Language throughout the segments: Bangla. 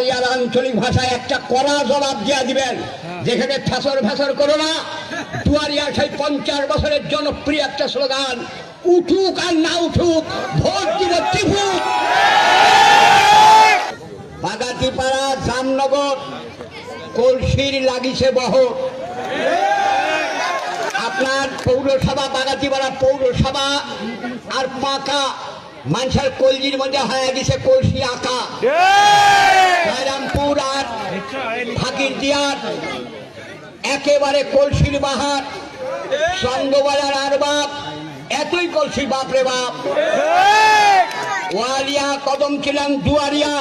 দুয়ারিয়ার আঞ্চলিক ভাষায় একটা কড়া জবাব দিয়ে দিবেন। যেখানে ফ্যাসর ফ্যাসর করো না। দুয়ারিয়ার সেই পঞ্চাশ বছরের জনপ্রিয় একটা স্লোগান উঠুক আর না উঠুক ভোট দিব টিপুক বাগাতিপাড়া জামনগর কলসির লাগিছে বহর। আপনার পৌরসভা বাগাতিপাড়া পৌরসভা আর পাকা মানুষের কলজির মধ্যে হয়ে গেছে কলসি আঁকা রায়রামপুর আর ফাঁকির দিয়ার একেবারে কলসির বাহার সঙ্গবাজার আর বাপ, এতই কলসি বাপ রে বাপ। ওয়ালিয়া, কদম ছিলাম দুয়ারিয়া,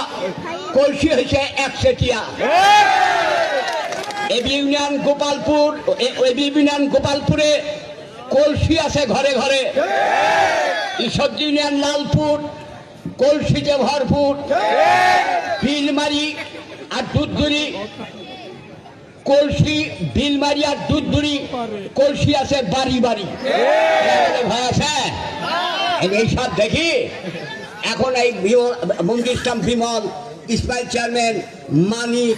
কলসি হয়েছে একশেটিয়া এবি ইউনিয়ন গোপালপুর এবি ইউনিয়ন গোপালপুরে কলসি আছে ঘরে ঘরে। ঈশ্বর ইউনিয়ন লালপুর কলসিতে ভরপুর। বিলমারি আর দুধদুরি কলসি বিলমারি আর দুধদুরি কলসি আছে বাড়ি বাড়ি। ভয় আছে? এইসব দেখি। এখন এই মঞ্জু ইসলাম বিমল ইসমাইল চেয়ারম্যান মানিক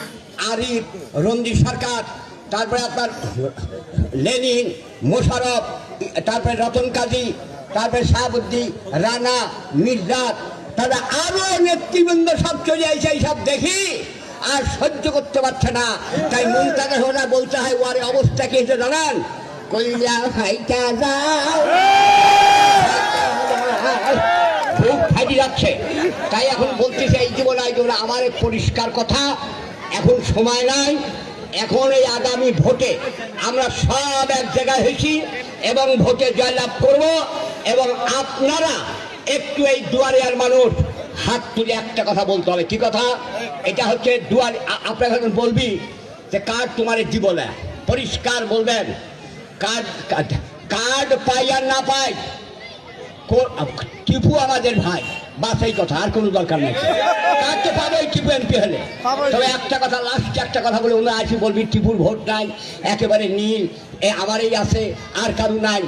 আরিফ রঞ্জিত সরকার তারপরে আপনার লেনিন মোশারফ তারপরে রতন কাজী তারপরে শাহাবুদ্দি রানা মির্জাত তারা আরও নেতৃবৃন্দ সব চলে আসে এইসব দেখি। আর সহ্য করতে পারছে না। তাই মুমতাজা হোনা বলতে হয় ওর অবস্থা কি হয়েছে জানান? কইলা হাইটা যাও। বুক ফাইটি যাচ্ছে। তাই এখন বলতেছে, এই জীবন জীবন আমার পরিষ্কার কথা, এখন সময় নাই। এখন এই আগামী ভোটে আমরা সব এক জায়গায় হয়েছি এবং ভোটে জয়লাভ করব এবং আপনারা একটু এই দুয়ারিয়ার মানুষ হাত তুলে একটা কথা বলতে হবে। কি কথা? এটা হচ্ছে দুয়ার আপনাকে এখন বলবি যে কার্ড তোমার জীবনে পরিষ্কার বলবেন। কার্ড কার্ড- পাই আর না পাই? টিপু আমাদের ভাই। বাস এই কথা আর কোনো দরকার নেই। কাকে পাবে ওই টিপু এমপি হলে? তবে একটা কথা লাস্ট একটা কথা বলে ওনার আসি বলবি টিপুর ভোট নাই একেবারে নীল এ আমারই আছে আর কারু নাই।